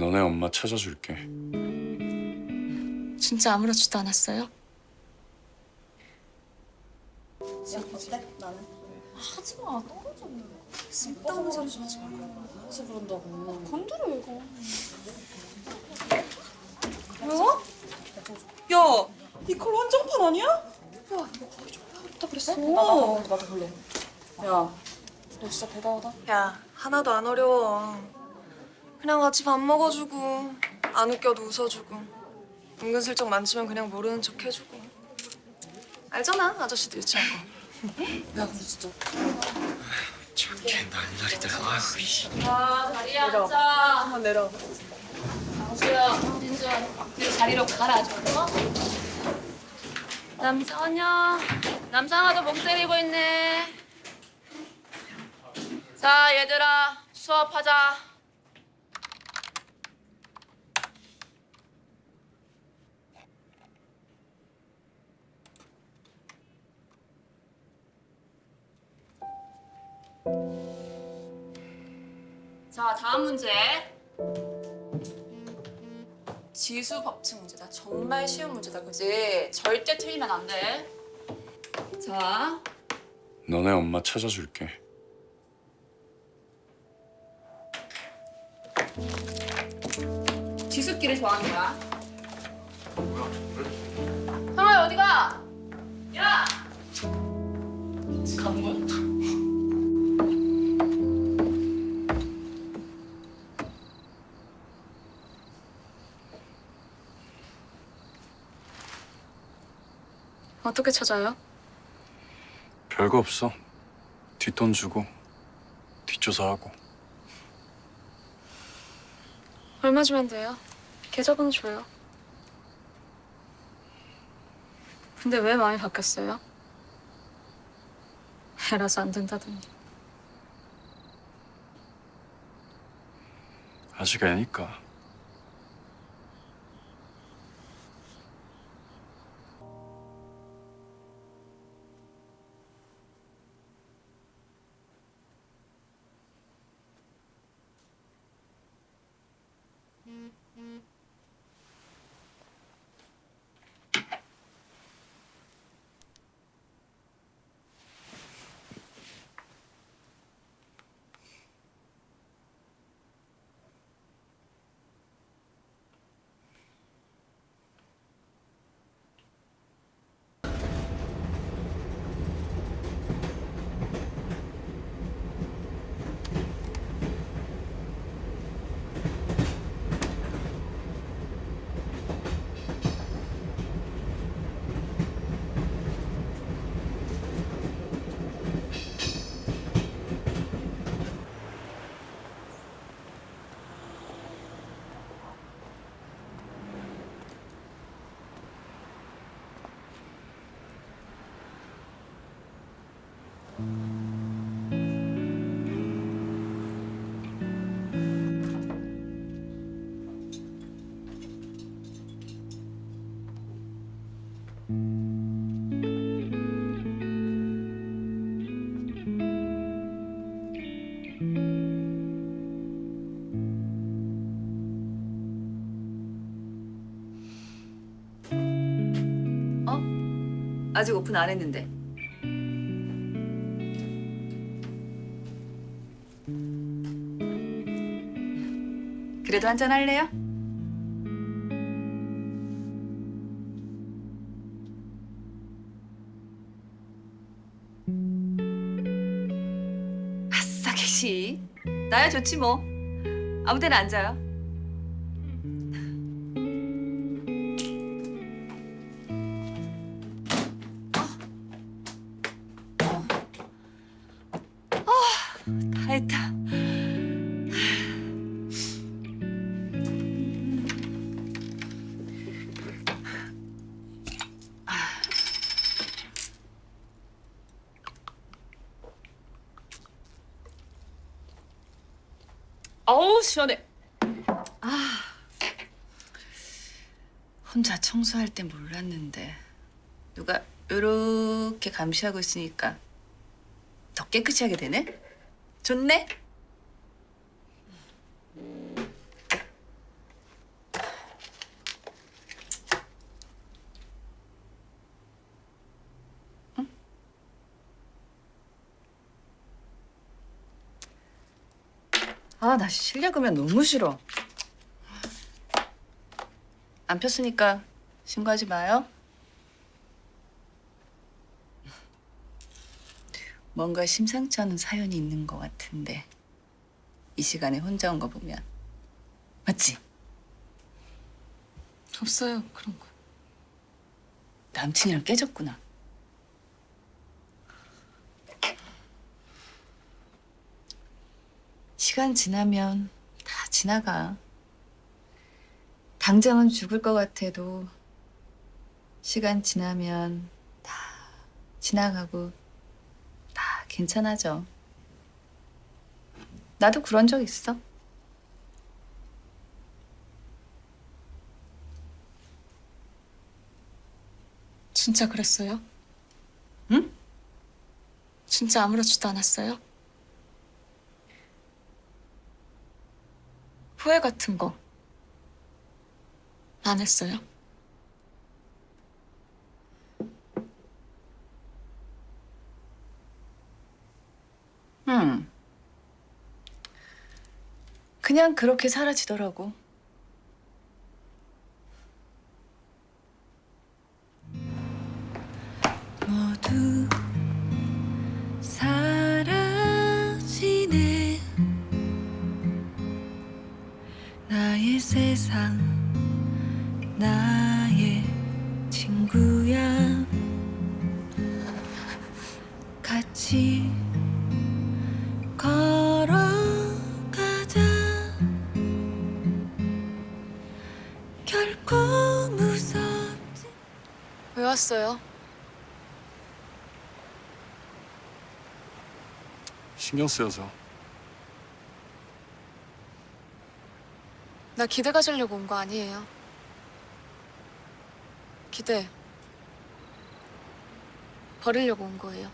너네 엄마 찾아줄게. 진짜 아무렇지도 않았어요? 하지 마 떨어져 쓸데없는 소리 좀 하지 말고 어서 그런다고 건드려 이거 뭐야? 야, 이컬 한정판 아니야? 또 그랬어? 어. 나도 볼래 야너 진짜 대단하다 야, 하나도 안 어려워. 그냥 같이 밥 먹어주고, 안 웃겨도 웃어주고, 은근슬쩍 만지면 그냥 모르는 척 해주고. 알잖아, 아저씨도 유치한 거. 야 근데 진짜 저게 날라리들. 씨. 아 다리 앉아 한번 내려. 강수야 민주야 그 자리로 가라 좀 어? 남상아냐 남상아도 목 때리고 있네 자 얘들아 수업하자 자 다음 문제 지수 법칙 문제다. 정말 쉬운 문제다, 그지? 절대 틀리면 안 돼. 자, 너네 엄마 찾아줄게. 지수끼리 좋아하는 거야. 형아 어디 가? 어떻게 찾아요? 별거 없어. 뒷돈 주고 뒷조사하고. 얼마 주면 돼요? 계좌번호 줘요. 근데 왜 마음이 바뀌었어요? 애라서 안 된다더니. 아직 애니까. 아직 오픈 안 했는데. 그래도 한잔 할래요? 아싸 개시. 나야 좋지 뭐. 아무 데나 앉아요. 했다. 어우 시원해. 혼자 청소할 때 몰랐는데 누가 이렇게 감시하고 있으니까 더 깨끗이 하게 되네. 좋네? 아, 나 실력으면 너무 싫어. 안 폈으니까 신고하지 마요. 뭔가 심상치 않은 사연이 있는 것 같은데 이 시간에 혼자 온 거 보면 맞지? 없어요 그런 거. 남친이랑 깨졌구나. 시간 지나면 다 지나가. 당장은 죽을 것 같아도 시간 지나면 다 지나가고 다 괜찮아져. 나도 그런 적 있어. 진짜 그랬어요? 응? 진짜 아무렇지도 않았어요? 후회 같은 거 안 했어요? 응. 그냥 그렇게 사라지더라고. 모두 왔어요? 신경 쓰여서 나 기대 가지려고 온 거 아니에요. 기대 버리려고 온 거예요.